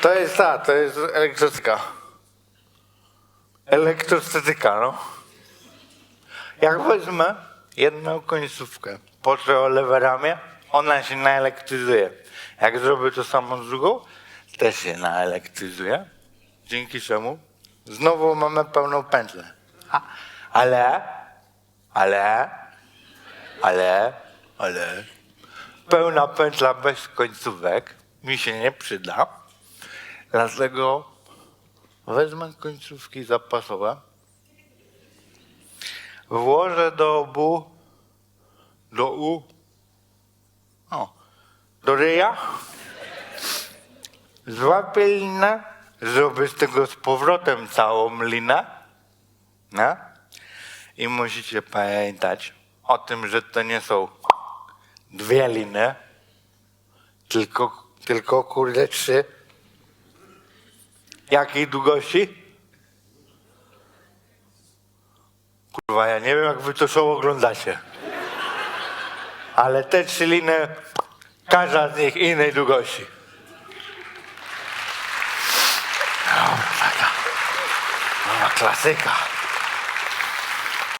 To jest ta, to jest elektrostyka. Elektrostyka, no. Jak wezmę jedną końcówkę, potrę lewe ramię, ona się naelektryzuje. Jak zrobię to samo z drugą, też się naelektryzuje. Dzięki czemu znowu mamy pełną pętlę. A, ale, ale, ale, ale, pełna pętla bez końcówek mi się nie przyda. Dlatego wezmę końcówki zapasowe, włożę do obu, do u, o, do ryja, złapię linę, zrobię z tego z powrotem całą linę, no? I musicie pamiętać o tym, że to nie są dwie liny, tylko, tylko kurde trzy. Jakiej długości? Kurwa, ja nie wiem, jak wy to show oglądacie. Ale te trzy liny, każda z nich innej długości. O, taka. O, klasyka.